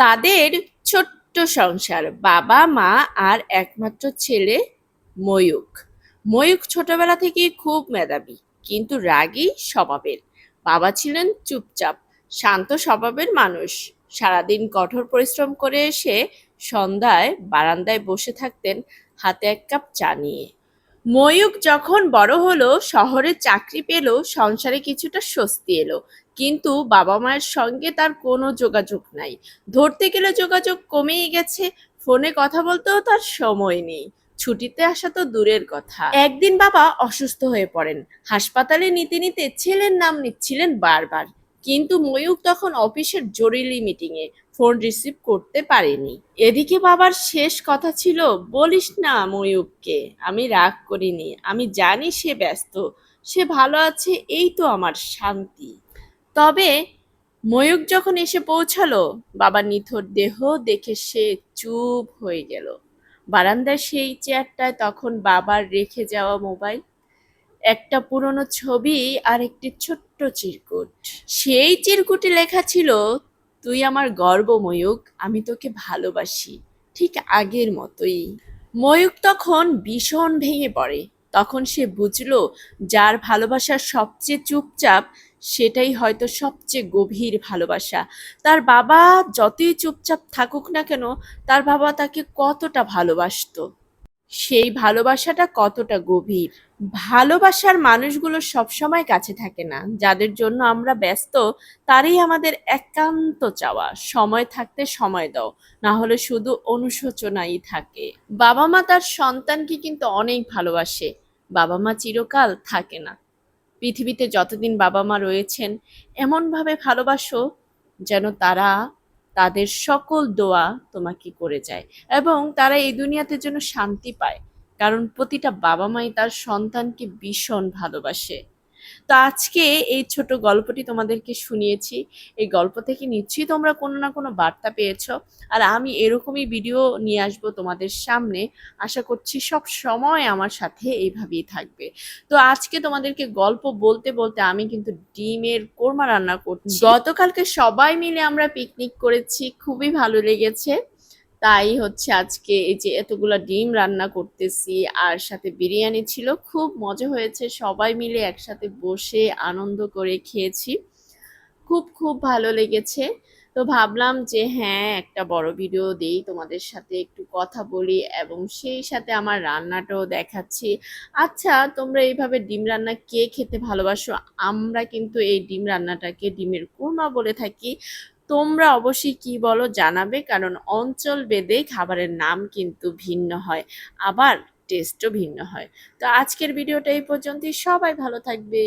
তাদের ছোট্ট সংসার, বাবা, মা আর একমাত্র ছেলে ময়ূক ময়ূক ছোটবেলা থেকে খুব মেধাবী, কিন্তু রাগী স্বভাবের। বাবা ছিলেন চুপচাপ, শান্ত স্বভাবের মানুষ। সারাদিন কঠোর পরিশ্রম করে এসে সন্ধ্যায় বারান্দায় বসে থাকতেন, হাতে এক কাপ চা নিয়ে। ময়ূক যখন বড় হলো, শহরে চাকরি পেল, সংসারে কিছুটা স্বস্তি এলো। কিন্তু বাবা মায়ের সঙ্গে তার কোনো যোগাযোগ নাই। ধরতে গেলে যোগাযোগ কমেই গেছে, ফোনে কথা বলতেও তার সময় নেই। ছুটিতে আসা তো দূরের কথা। একদিন বাবা অসুস্থ হয়ে পড়েন। হাসপাতালে নিতে নিতে ছেলের নাম নিচ্ছিলেন বারবার। কিন্তু ময়ূক তখন অফিসের জরুরি মিটিংয়ে ফোন রিসিভ করতে পারেনি। এদিকে বাবার শেষ কথা ছিল, বলিস না ময়ূককে আমি রাগ করিনি, আমি জানি সে ব্যস্ত, সে ভালো আছে, এই তো আমার শান্তি। তবে ময়ূক যখন এসে পৌঁছালো, বাবার নিথর দেহ দেখে সে চুপ হয়ে গেল। বারান্দার সেই চেয়ারটায় তখন বাবার রেখে যাওয়া মোবাইল, একটা পুরনো ছবি আর একটি ছোট্ট চিরকুট। সেই চিরকুটে লেখা ছিল তুই আমার গর্ব ময়ূক আমি তোকে ভালোবাসি, ঠিক আগের মতোই। ময়ূক তখন ভীষণ ভেঙে পড়ে। তখন সে বুঝলো, যার ভালোবাসা সবচেয়ে চুপচাপ, সেটাই হয়তো সবচেয়ে গভীর ভালোবাসা। তার বাবা যতই চুপচাপ থাকুক না কেন, তার বাবা তাকে কতটা ভালোবাসতো। সেই ভালোবাসাটা কতটা গভীর? ভালোবাসার মানুষগুলো সবসময় কাছে থাকে না। যাদের জন্য আমরা ব্যস্ত, তারই আমাদের একান্ত চাওয়া। সময় থাকতে সময় দাও না হলে শুধু অনুশোচনাই থাকে। বাবা মা তার সন্তানকে কিন্তু অনেক ভালোবাসে। বাবা মা চিরকাল থাকে না। পৃথিবীতে যতদিন বাবা মা রয়েছেন, এমনভাবে ভালোবাসো যেন তারা তাদের সকল দোয়া তোমাকে করে যায় এবং তারা এই দুনিয়াতে যেন শান্তি পায়। কারণ প্রতিটা বাবা মাই তার সন্তানকে ভীষণ ভালোবাসে। তো আজকে এই ছোট গল্পটি তোমাদেরকে শুনিয়েছি। এই গল্প থেকে নিশ্চয়ই তোমরা কোনো না কোনো বার্তা পেয়েছ। আর আমি এরকমই ভিডিও নিয়ে আসব তোমাদের সামনে। আশা করছি সব সময় আমার সাথে এইভাবেই থাকবে। তো আজকে তোমাদেরকে গল্প বলতে বলতে আমি কিন্তু ডিমের কোরমা রান্না করছি। গতকালকে সবাই মিলে আমরা পিকনিক করেছি। খুবই ভালো লেগেছে। তাই হচ্ছে আজকে এই যে এতগুলা ডিম রান্না করতেছি আর সাথে বিরিয়ানি ছিল, খুব মজা হয়েছে। সবাই মিলে একসাথে বসে আনন্দ করে খেয়েছি। খুব খুব ভালো লেগেছে। তো ভাবলাম যে হ্যাঁ একটা বড় ভিডিও দেই, তোমাদের সাথে একটু কথা বলি এবং সেই সাথে আমার রান্নাটাও দেখাচ্ছি। আচ্ছা তোমরা এইভাবে ডিম রান্না কে খেতে ভালোবাসো? আমরা কিন্তু এই ডিম রান্নাটাকে ডিমের কুরমা বলে থাকি। তোমরা অবশ্যই কি বলো জানাবে, কারণ অঞ্চল বেদে খাবারের নাম কিন্তু ভিন্ন হয়, আবার টেস্টও ভিন্ন হয়। তো আজকের ভিডিওটা এই পর্যন্তই, সবাই ভালো থাকবে।